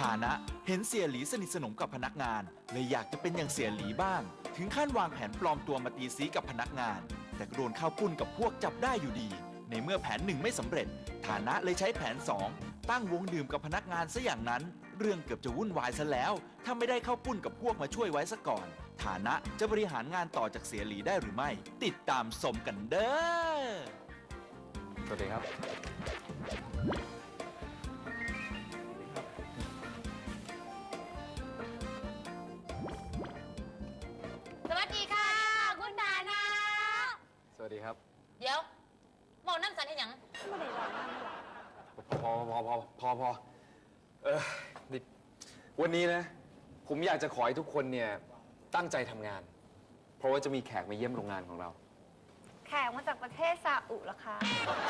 ฐานะเห็นเสียหลีสนิทสนมกับพนักงานเลยอยากจะเป็นอย่างเสียหลีบ้าง ถึงขั้นวางแผนปลอมตัวมาตีซีกับพนักงาน แต่โดนข้าวปุ้นกับพวกจับได้อยู่ดี ในเมื่อแผนหนึ่งไม่สำเร็จ ฐานะเลยใช้แผนสองตั้งวงดื่มกับพนักงานซะอย่างนั้น เรื่องเกือบจะวุ่นวายซะแล้วถ้าไม่ได้ข้าวปุ้นกับพวกมาช่วยไว้ซะก่อน ฐานะจะบริหารงานต่อจากเสียหลีได้หรือไม่ ติดตามชมกันเด้อสวัสดีครับ วัสดีครับ เดี๋ยวบอกน้ำสันให้หยังพอพอพอพอพอเออนี่วันนี้นะ ผมอยากจะขอให้ทุกคนเนี่ยตั้งใจทำงาน เพราะว่าจะมีแขกมาเยี่ยมโรงงานของเรา แขกมาจากประเทศซาอุเหรอคะ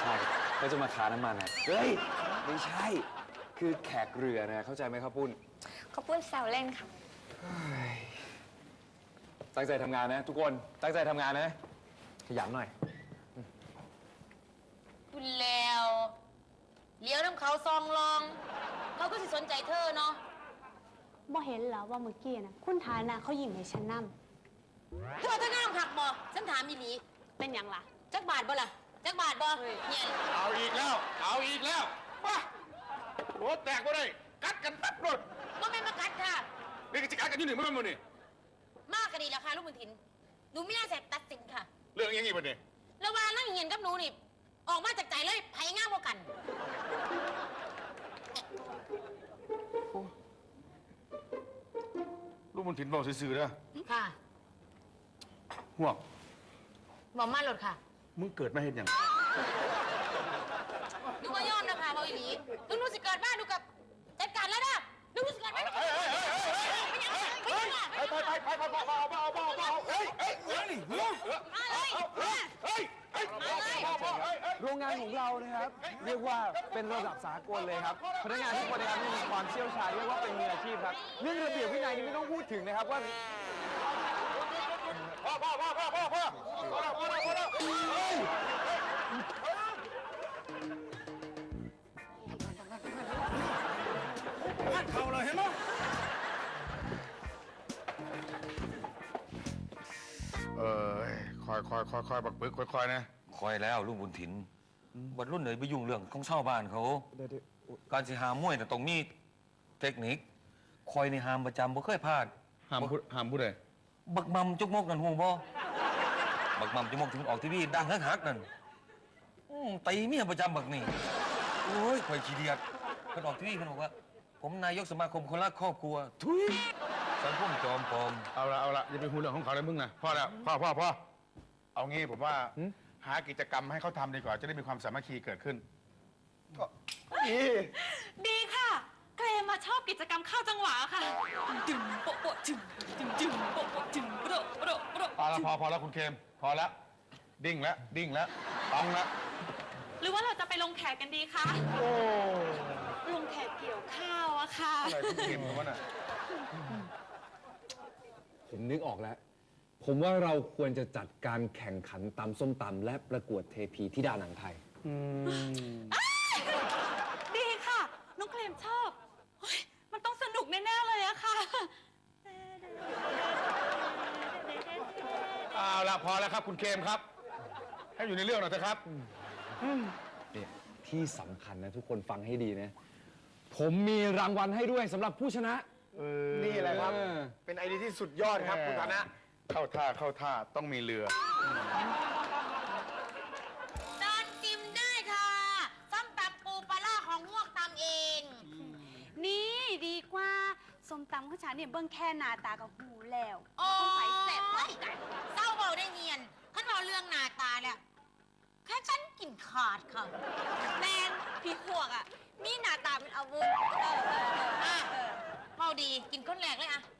ใช่เขาจะมาค้าน้ำมันนะเฮ้ย ไม่ใช่ คือแขกเรือนะเข้าใจไหมครับปุ้นเขาพูดแซวเล่นค่ะ ตั้งใจทำงานนะ ทุกคนตั้งใจทำงานนะ ขยันหน่อย คุณแล้วเลี้ยวน้ำเขาซองลอง เขาก็สิสนใจเธอเนาะบ่เห็นเหรอว่าเมื่อกี้นะคุณฐานะเขายิ้มให้ฉันนเธอเธอหน้าขักบอฉันถามอีหลีำเป็นหยังล่ะ จักบาทบ่ล่ะจักบาทบ่เนี่ยเอาอีกแล้ว เอาอีกแล้วว้าโหแตกก็ได้ กัดกันตัดรถก็ไม่มากัดค่ะนี่ก็จะกัดกันอยู่หนึ่งเมื่อมันนี่มากก็ดีแล้วค่ะลูกบุญถินหนูไม่น่าแสบตัดสินค่ะ เรื่องอยังงี้ปะเนี่ยแล้วว่านั่งเหียนกับหนูนี่ ออกมาจากใจเลยไผง่ายกว่ากัน ลูกมันถิ่นบอกซื่อๆเด้อค่ะห่วงบอกมาหลดค่ะมึงเกิดมาเห็นอย่าง หนูก็ยอมนะคะบอกอีหลีหนูหนูสิเกิดบ้านหนูกับจัดการแล้วนะหนูหนูสิเกิดบ้าน เฮ้ยเฮ้ยเฮ้ยเฮ้ย ไม่ยังไม่ยังไปไปไปไปไปเอาเอาเอาเอาเฮ้ยเฮ้ยเฮ้ยเฮ้ยมาเลยมาเฮ้ยเฮ้ยมาเลยโรงงานของเรานะครับเรียกว่าเป็นระดับสากลเลยครับพนักงานทุกคนนะครับมีความเชี่ยวชาญเรียกว่าเป็นมืออาชีพครับเรื่องระเบียบวินัยนี่ไม่ต้องพูดถึงนะครับว่าพ่อพ่อพ่อพ่อพ่อพ่อพ่อแล้วพ่อพ่อเฮ้ยเข้าเลยเห็นไหม อยคอยคอยคอยบักปึกคอยคอยนะคอยแล้วลุงบุญถินบัดรุ่นไหนไปยุ่งเรื่องของชาวบ้านเขาการสิหามวยแต่ะต้องมีเทคนิค คอยในหามประจำบ่เคยพลาด ห้ามพูดห้ามพูดเลยบักมัมจุกมกนั่นห่วงบ่บักมัมจุกมกถึงออกทีวีดังฮักฮักๆนั่นอืมตีเมียประจำบักนี่โอ้ยคอยขี้เดียดเพิ่นออกทีวีเพิ่นบอกว่า ผมนายกสมาคมคนรักครอบครัว ทุยสังคมจอมปลอมเอาละเอาละอย่าไปหูเรื่องของเขาเลยมึงนะพ่อแล้วพ่อพ่อพ่อ เอางี้ผมว่าหืมหากิจกรรมให้เขาทำดีกว่า จะได้มีความสามัคคีเกิดขึ้นดีค่ะ เกรมาชอบกิจกรรมเข้าจังหวะค่ะจึงโปะโปะจึงจึงจึงโปะโปะจึงโปะโปะโปะพอแล้วพอพอแล้วคุณเคม พอแล้วดิ้งแล้วดิ้งแล้วต้องแล้วหรือว่าเราจะไปลงแขกกันดีคะโอ้ลงแขกเกี่ยวข้าวอะค่ะอะไรคุณเคมของมันอะผมนึกออกแล้ว ผมว่าเราควรจะจัดการแข่งขันตำส้มตำและประกวดเทพีที่ดาหนังไทย ดีค่ะ น้องเคลมชอบเฮ้ยมันต้องสนุกแน่ ๆ เลยอะค่ะ เอาละพอแล้วครับ คุณเคมครับ ให้อยู่ในเรื่องหน่อยเถอะครับ เนี่ยที่สำคัญนะทุกคนฟังให้ดีนะ ผมมีรางวัลให้ด้วยสำหรับผู้ชนะนี่แหละครับ เออเป็นไอเดียที่สุดยอดครับ คุณธนะ เข้าท่าเข้าท่าต้องมีเรือ ตอนจิมได้ค่ะส้มตำปูปลาร้าของพวกตำเอง นี่ดีกว่าส้มตำของฉันเนี่ยเบิ่งแค่หน้าตากับหูแล้วโอ้ต้องไปแซ่บกว่ายเศร้าเบาได้เงียนขั้นเราเรื่องหน้าตาเนี่ยแค่ฉันกินขาดค่ะแมนพี่หวกอะมีหน้าตาเป็นอาวุธอะเมาดีกินคนแรกเลยอะมัน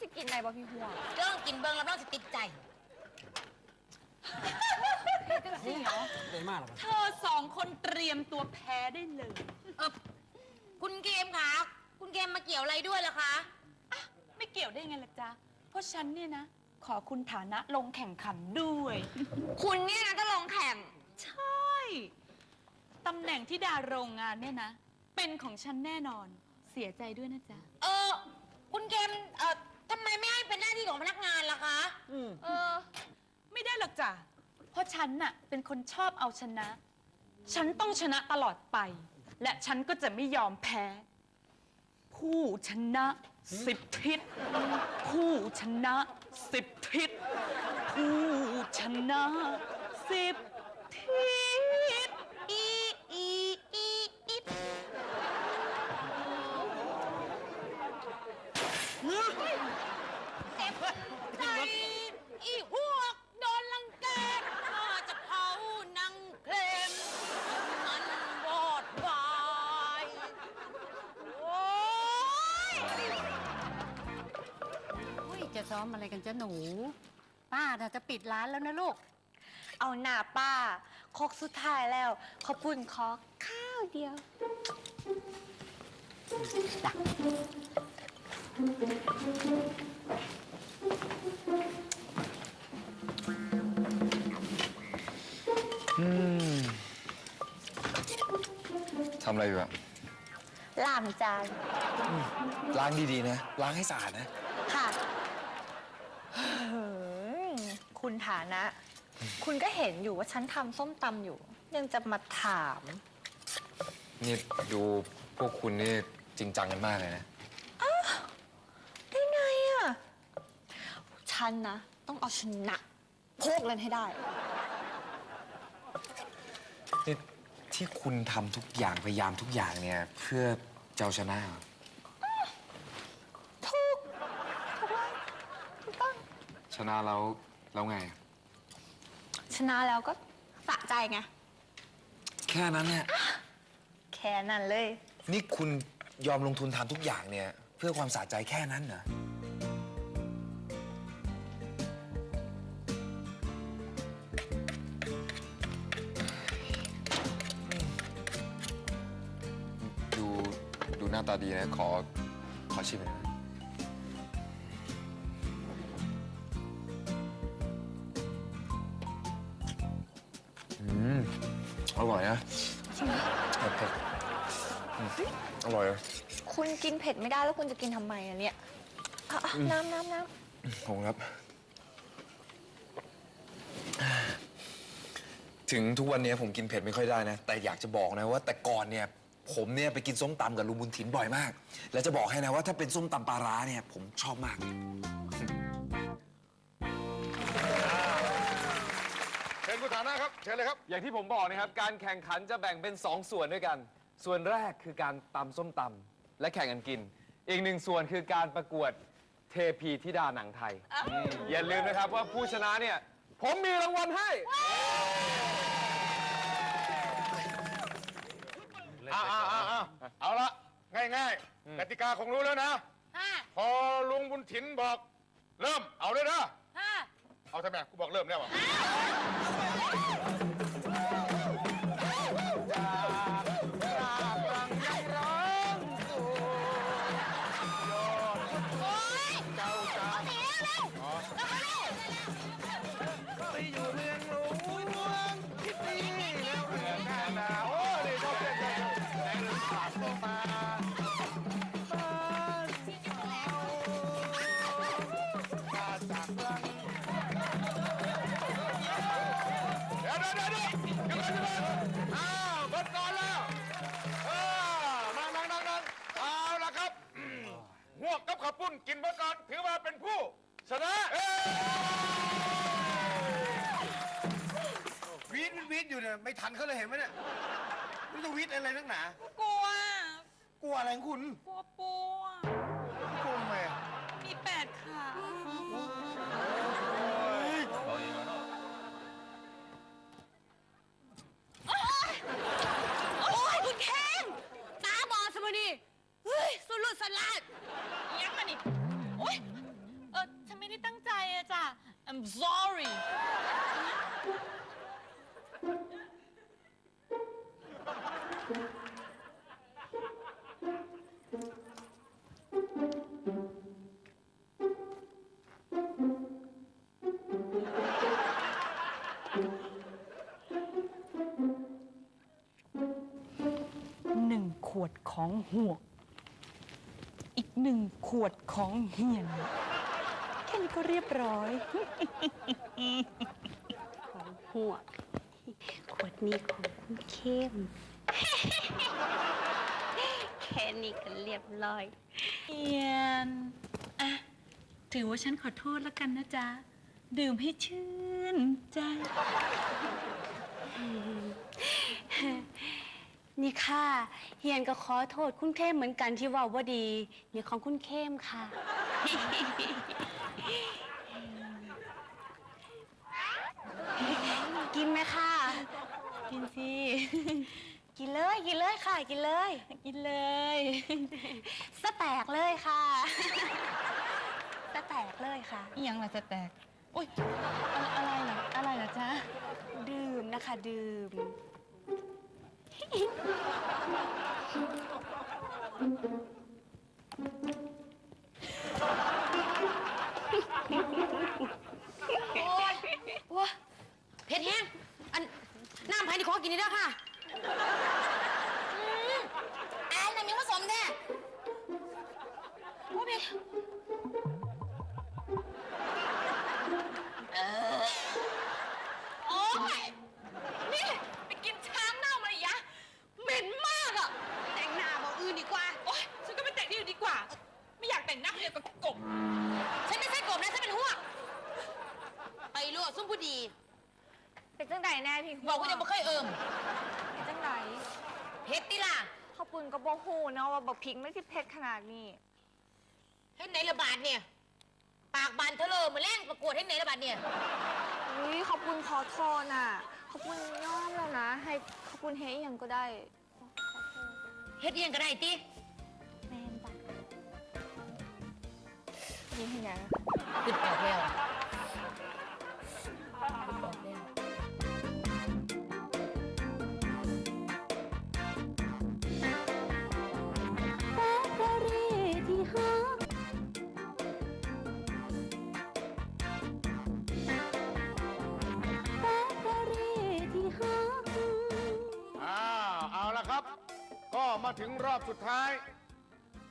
สิกินอะไรบ่พี่หวกเรื่องกินเบิงแล้วเราจะติดใจเธอสองคนเตรียมตัวแพ้ได้เลย เออคุณเกมคะ คุณเกมมาเกี่ยวอะไรด้วยล่ะคะ ไม่เกี่ยวได้ไงล่ะจ๊ะ เพราะฉันเนี่ยนะ ขอคุณฐานะลงแข่งขันด้วย คุณเนี่ยนะก็ลงแข่ง ใช่ตำแหน่งที่ดาโรงงานเนี่ยนะ เป็นของฉันแน่นอน เสีสียใจด้วยนะจ๊ะ เออ คุณเกม เออทำไมไม่ให้ เป็นหน้าที่ของพนักงานล่ะคะเออ ไม่ได้หรอกจ้ะ เพราะฉันน่ะเป็นคนชอบเอาชนะ ฉันต้องชนะตลอดไป และฉันก็จะไม่ยอมแพ้ ผู้ชนะสิบทิศ ผู้ชนะสิบทิศ ผู้ชนะสิบทิศ อีอีอีอีเจ็บ ใจอีพวกโดนลังแกข้าจะเผานังเคลมมันวอดวายโอ้ยเฮ้ยจะซ้อมอะไรกันจ้ะหนู ป้าน่ะจะปิดร้านแล้วนะลูก เอาหน้าป้าคกสุดท้ายแล้วขอบคุณขอข้าวเดียว ทำอะไรอยู่อะล้างจานล้างดีๆนะ ล้างให้สะอาดนะ ค่ะคุณฐานะ คุณก็เห็นอยู่ว่าฉันทำส้มตำอยู่ ยังจะมาถาม นี่ดูพวกคุณนี่จริงจังกันมากเลยนะ ได้ไงอะ ฉันนะ ต้องเอาชนะพวกนั้นให้ได้ นี่ที่คุณทำทุกอย่างพยายามทุกอย่างเนี่ย เพื่อเจ้าชนะเหรอถูก ถูกเลยถูกต้อง ชนะแล้วแล้วไงชนะแล้วก็สะใจไง แค่นั้นเนี่ย แค่นั้นเลย นี่คุณยอมลงทุนทำทุกอย่างเนี่ย เพื่อความสะใจแค่นั้นเหรอ ดูหน้าตาดีนะ ขอ ขอชิมหน่อยนะอืม อร่อยนะเผ็ดๆอืมอร่อยนะคุณกินเผ็ดไม่ได้แล้วคุณจะกินทำไมอะเนี่ยอะอะน้ำน้ำน้ขอบคุณครับ ถึงทุกวันนี้ผมกินเผ็ดไม่ค่อยได้นะ แต่อยากจะบอกนะว่าแต่ก่อนเนี่ย ผมเนี่ยไปกินส้มตำกับลุงบุญถินบ่อยมาก แล้วจะบอกให้นะว่าถ้าเป็นส้มตำปลาร้าเนี่ยผมชอบมาก เชิญคุณฐานะครับ เชิญเลยครับ อย่างที่ผมบอกนะครับ การแข่งขันจะแบ่งเป็น 2 ส่วนด้วยกัน ส่วนแรกคือการตำส้มตำและแข่งกันกิน อีกหนึ่งส่วนคือการประกวดเทพีธิดาหนังไทย อย่าลืมนะครับว่าผู้ชนะเนี่ย ผมมีรางวัลให้ อ่าอ่าอ่าอ่าเอาละง่ายๆกติกาคงรู้แล้วนะค่ะพอลุงบุญถินบอก เริ่มเอาเลยนะค่ะเอาทำไมกูบอกเริ่มแล้วอะโหวกกับขับปุ้นกินเบิดก่อน ถือว่าเป็นผู้ชนะเอ้ยวีดวีดอยู่เนี่ยไม่ทันเขาเลยเห็นไหมเนี่ยไม่ต้องวีดอะไรนักหนา กลัว กลัวอะไรของคุณ กลัวปูอะ I'm sorry หนึ่งขวดของหวกหนึ่งขวดของเฮียน ก็เรียบร้อย ของหัวกขวดนี้ของคุณเข้ม แค่นี้ก็เรียบร้อยเฮียนอะ ถือว่าฉันขอโทษแล้วกันนะจ๊ะ ดื่มให้ชื่นใจนี่ค่ะ เฮียนก็ขอโทษคุณเข้มเหมือนกันที่เว่าว่าดี นี่ของคุณเข้มค่ะ กินไหมค่ะ กินสิ กินเลยกินเลยค่ะ กินเลย กินเลยสแตกเลยค่ะสแตกเลยค่ะ อีหยังล่ะจะแตก อุ้ยอะไรอะไรล่ะอะไรล่ะจ๊ะ ดื่มนะคะ ดื่มโอ้ยโอ้ยเผ็ดแห้งอันน้ำภายในขอ กินนี่เด้อค่ะ อืมอันนั้นมีผสมแน่ บักพริกไม่ใช่เผ็ดขนาดนี้ เฮ็ดไหนระบาดเนี่ย ปากบานเธอเลยมาแล่งประกวดเฮ็ดไหนระบาดเนี่ย อุ้ยขอบคุณขอโทษน่ะ ขอบคุณย่อมแล้วนะ ให้ขอบคุณเฮอหยังก็ได้ขอโทษเฮ็ดเอียงก็ได้ติแม่นจ้ะนี่ให้นะขึ้นออกแล้ว มาถึงรอบสุดท้าย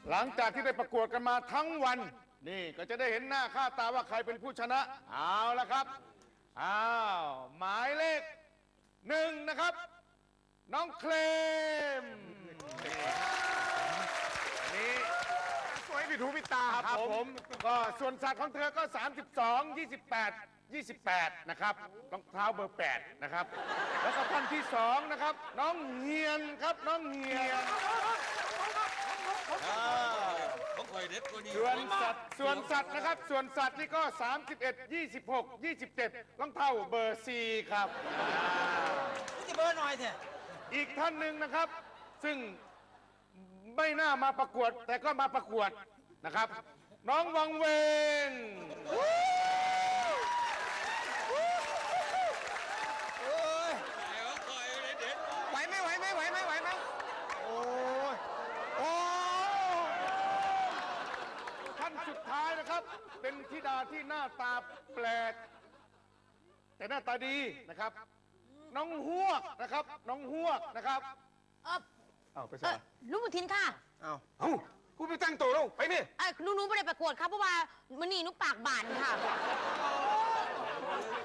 หลังจากที่ได้ประกวดกันมาทั้งวัน นี่ก็จะได้เห็นหน้าค่าตาว่าใครเป็นผู้ชนะ เอาละครับ อ้าว หมายเลขหนึ่งนะครับ น้องเคลมนี่สวยผิดหูผิดตาครับผม ก็ส่วนสัตว์ของเธอก็ 32 28 28 นะครับรองเท้าเบอร์ 8 นะครับ แล้วก็ท่านที่สองนะครับ น้องเฮียนครับน้องเฮียนผมคอยเด็ดกว่านี้ส่วนสัตว์ส่วนสัตว์นะครับ ส่วนสัตว์นี่ก็ 31 26 27รองเท้าเบอร์ 4 ครับจะเบอร์หน่อยเถอะอีกท่านหนึ่งนะครับ ซึ่งไม่น่ามาประกวด แต่ก็มาประกวดนะครับ น้องวังเวง ไหวไหมไหวไหมไหวไหมไหวไหม โอ้ยโอ้ ท่านสุดท้ายนะครับ เป็นธิดาที่หน้าตาแปลก แต่หน้าตาดีนะครับ น้องฮวกนะครับ น้องฮวกนะครับเอออ้าวไปเอซะอลุงบุญทินค่ะเอาเอ้ากูไปแต่งตัวแล้วไปนี่เอ้ยหนูหนูไม่ได้ประกวดครับเพราะว่ามันนี่หนูปากบานค่ะ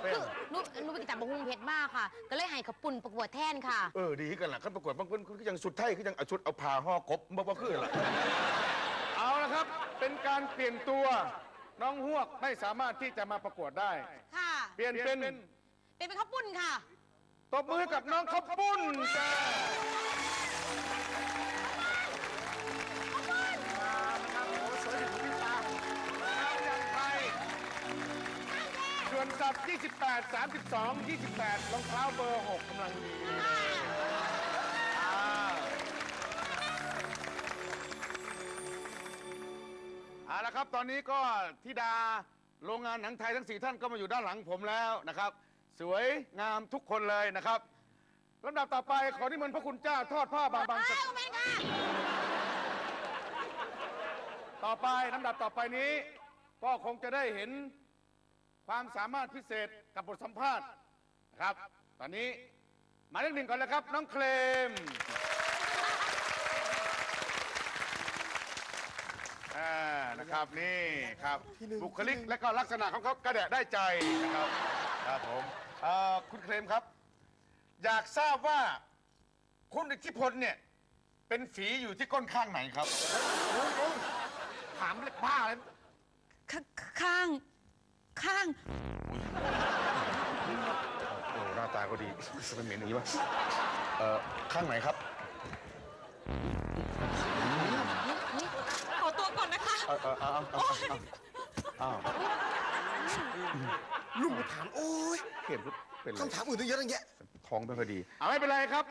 เป็นคือหนูหนูไปกินแต่บะฮุงเผ็ดมากค่ะ ก็เลยให้ขับปุ่นประกวดแทนค่ะ เออดีกันล่ะขั้นประกวดบางคนคือยังสุดไทยคือยังเอาชุดเอาผ้าห่อกบบ่บ่คือล่ะเอาละครับ เป็นการเปลี่ยนตัวน้องฮวกไม่สามารถที่จะมาประกวดได้ ค่ะ เปลี่ยนเป็นเป็นเป็นข้าวปุ้นค่ะ ตบมือให้กับน้องข้าวปุ้นจ้าส่วนสัตว์28 32 28รองเท้าเบอร์ 6กำลังดี เอาละครับ ตอนนี้ก็ธิดาโรงงานหนังไทยทั้งสี่ท่านก็มาอยู่ด้านหลังผมแล้วนะครับ สวยงามทุกคนเลยนะครับลำดับต่อไปขอนิมนต์พระคุณเจ้าทอดผ้าบางบางสอ้าวแม่ค่ะต่อไปลำดับต่อไปนี้ ก็คงจะได้เห็นความสามารถพิเศษกับบทสัมภาษณ์นะครับ ตอนนี้หมายเลขหนึ่งก่อนเลยครับ น้องเคลม อ่าครับนี่ครับ บุคลิกและก็ลักษณะของเขากระแดะได้ใจนะครับครับผมเอ่อคุณเคลมครับ อยากทราบว่าคุณอิทธิพลเนี่ยเป็นฝีอยู่ที่ก้นข้างไหนครับ ถามเล็กบ้าเลยขข้าง ข้าง โอ้หน้าตาก็ดีจะเป็นเหม็นอย่างนี้วะเอ่อข้างไหนครับ เอาเอาเอาเอาเอาลุงมาถามโอ้ยเข็มเป็นไรคำถามอื่นตั้งเยอะตั้งแยะท้องไม่ค่อยดี เอาไม่เป็นไรครับ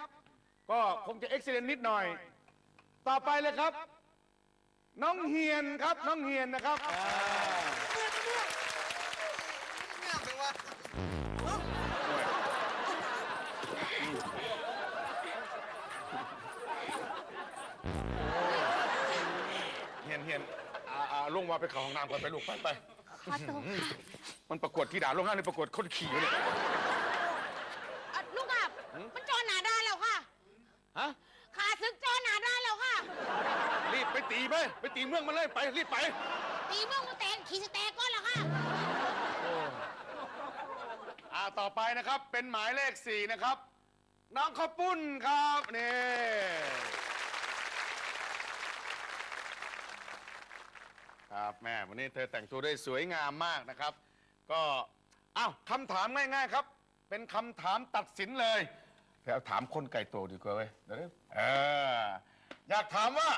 ก็คงจะเอ็กซิเดนนิดหน่อย ต่อไปเลยครับ น้องเฮียนครับ น้องเฮียนนะครับอ่าเฮียนเฮียน ลงมาไปเข้าห้องน้ำก่อนไปลูกไปไปขอตัวค่ะมันประกวดที่ด่าลงห้างนี่ประกวดคนขี่อยู่เนี่ยอะลูกกับมันจอหนาได้แล้วค่ะฮะขาซึกจอหนาได้แล้วค่ะ รีบไปตีไปไปตีเมืองมันเลยไปรีบไป ตีเมืองมาแตนขี่สแตกก้อนแล้วค่ะ อ่าต่อไปนะครับเป็นหมายเลขสี่นะครับ น้องข้าวปุ้นครับนี่ ครับแม่วันนี้เธอแต่งตัวได้สวยงามมากนะครับ ก็อ้าวคำถามง่าย ๆ ครับ เป็นคำถามตัดสินเลยเดี๋ยวถามคนไก่โตดีกว่าเว้ยเดี๋ยวเอออยากถามว่า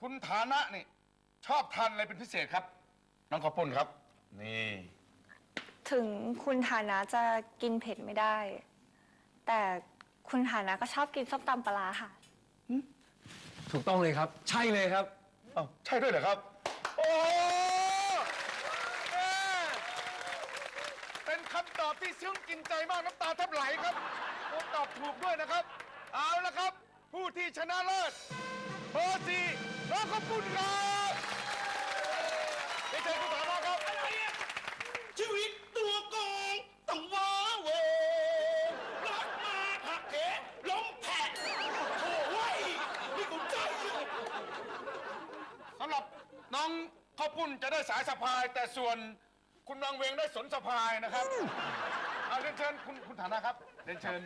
คุณฐานะนี่ ชอบทานอะไรเป็นพิเศษครับ น้องข้าวปุ้นครับ นี่ถึงคุณฐานะจะกินเผ็ดไม่ได้ แต่คุณฐานะก็ชอบกินส้มตำปลาร้าค่ะ ถูกต้องเลยครับ ใช่เลยครับ อ้าวใช่ด้วยเหรอครับ โอ้แม่เป็นคำตอบที่ซึ้งกินใจมากน้ำตาแทบไหลครับผมตอบถูกด้วยนะครับ เอาละครับ ผู้ที่ชนะเลิศเบอร์สี่น้องขอบคุณครับเจอคุณ ปุ้นจะได้สายสะพาย แต่ส่วนคุณวังเวงได้สนสะพายนะครับเอาเรียนเชิญคุณคุณฐานะครับเรียนเชิญ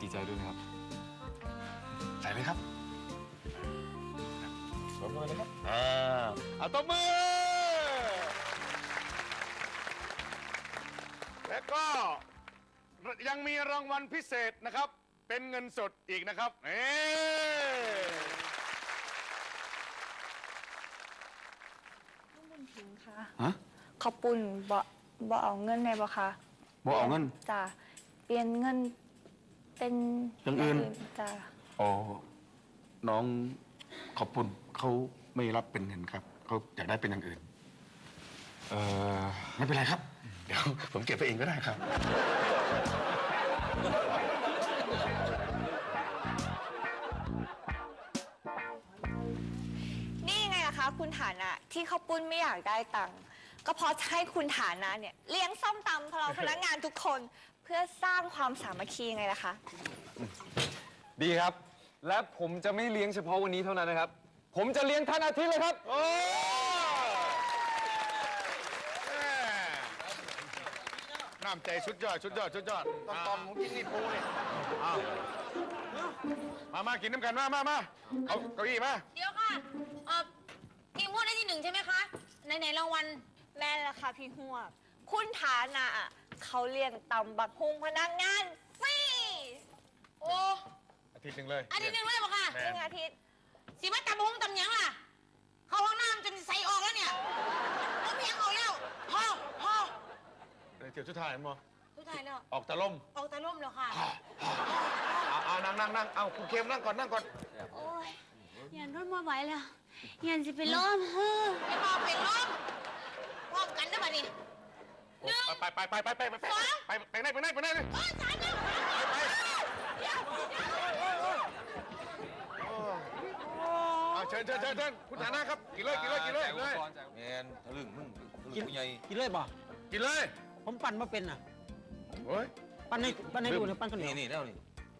ดีใจด้วยนะครับใส่เลยครับสวมเลยนะครับอ่าเอาตบมือ และก็ยังมีรางวัลพิเศษนะครับ เป็นเงินสดอีกนะครับเอ๊ ฮะขอบปุ่นบ่บ่เอาเงินในบ่คะบ่เอาเงินจ้ะเปลี่ยนเงินเป็นอย่างอื่นจ้ะอ๋อน้องขอบคุณเขาไม่รับเป็นเงินครับเขาอยากได้เป็นอย่างอื่น เออไม่เป็นไรครับ เดี๋ยวผมเก็บไปเองก็ได้ครับ ที่ข้าวปุ้นไม่อยากได้ตังค์ก็เพราะจะให้คุณฐานะเนี่ยเลี้ยงส้มตำพวกเราพนักงานทุกคนเพื่อสร้างความสามัคคีไงล่ะคะ ดีครับ และผมจะไม่เลี้ยงเฉพาะวันนี้เท่านั้นนะครับ ผมจะเลี้ยงท่านอาทิตย์เลยครับโอ้แม่น้ำใจสุดยอดสุดยอดสุดยอดตอนตอนผมกินนี่ปูนี่เอามามากินน้ำกันมามามาเอาเก้าอี้มา เดี๋ยวค่ะเอ่อพี่มวดได้ที่ห นึ่งใช่ไหมคะในไหนๆรางวัล แม่ละค่ะพี่หัวกคุณฐานะอะเขาเลี้ยงตำบักฮุงพนักงานฟรีโอ้อาทิตย์หนึ่งเลย อันนี้หนึ่งเลยบอกค่ะแม่ หนึ่งอาทิตย์สิมาตำบงตำหยังล่ะ เข้าห้องน้ำจนใส่ออกแล้วเนี่ยน้ำเพียงออกแล้วพ่อพ่อเดี๋ยวสุดท้ายมั้งทุกทายแล้วออกตะล่มออกตาล่มแล้วค่ะเอาเอานั่งนั่งนั่งเอาคุณเค็มนั่งก่อนนั่งก่อน โอ้ยยันรถมาไหวแล้ว ยันจะไปล้อมเฮ้อไปพอไปล้อมพร้อมกันได้ป่ะนี่ หนึ่ง ไปไปไปไปไปไปไปสองไปไปไหนไปไหนไปไหนเลยเออสามแล้วไปเดี๋ยวเดี๋ยวเอาเชิญเชิญเชิญเชิญคุณฐานะครับ กินเลยกินเลยกินเลยกินเลยแมนทะลึ่งมึงทะลึ่งผู้ใหญ่กินเลยบ่กินเลยผมปั่นมาเป็นอะ โอ้ยปั่นให้ปั่นให้ดูเนี่ยปั่นข้าวเหนีนี่ยวนี่แล้วนี่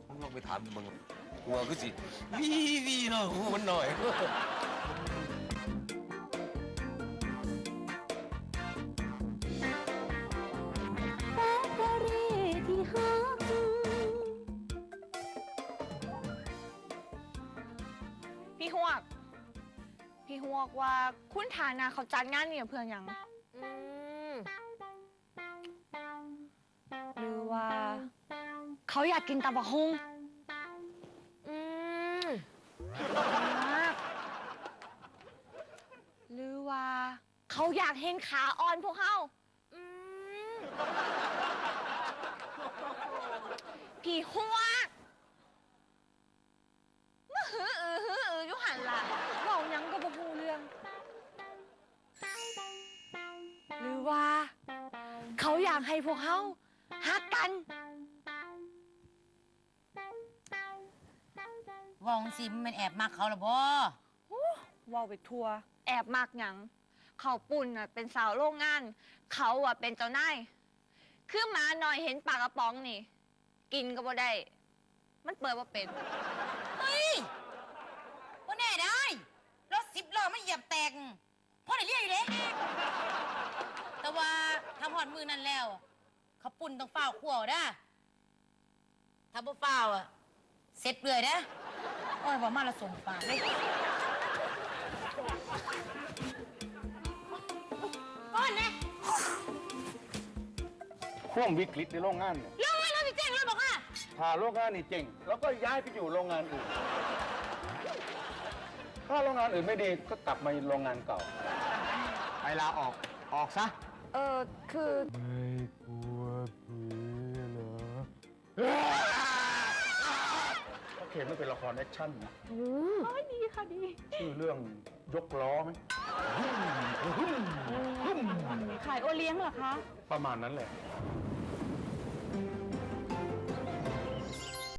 มึงลองไปถามมึงหัวคือสิวีวีเนาะหัวมันหน่อย ฮวกว่าคุณฐานะเขาจัดงานเนี่ยเพื่อนหยังอืมหรือว่า เขาอยากกินตับะฮุงอืมมากหรือว่า เขาอยากเห็นขาอ่อนพวกเขาอืมพี่ฮวก เขาอยากให้พวกเขาฮักกันวองซิมมันแอบมาเขาละบ่เว่าไปทัวแอบมากหยังเขาปุ่นน่ะเป็นสาวโรงงาน เขาอะเป็นเจ้านายคือหมาหน่อยเห็นปลากระป๋องนี่ กินก็บ่ได้ มันเปิดว่าเป็น เฮ้ยว่าแน่ได้รถสิบล้อไม่เหยียบแตกพ่อได้เรียกอยู่เลย แต่ว่าทำหอดมือนั่นแล้วอะเขาปุ่นต้องเฝ้าขั้วด้าถ้าบ่เฝ้าอะเสร็จเลยนะโอ้ยว่ามาละสมปากเลยก้อนนะช่วงวิกฤตในโรงงานเนี่ยเรื่องอะไรพี่เจ๊งแล้วบอกว่าถ้าโรงงานนี่เจ๋งแล้วก็ย้ายไปอยู่โรงงานอื่น ถ้าโรงงานอื่นไม่ดีก็กลับมาโรงงานเก่า ไปลาออก ออกซะ เออคือไม่กลัวผีเหรอเขาเขียนไม่เป็นละครแอคชั่นนะดีค่ะดีชื่อเรื่องยกล้อไหมขายโอเลี้ยงเหรอคะ ประมาณนั้นแหละอ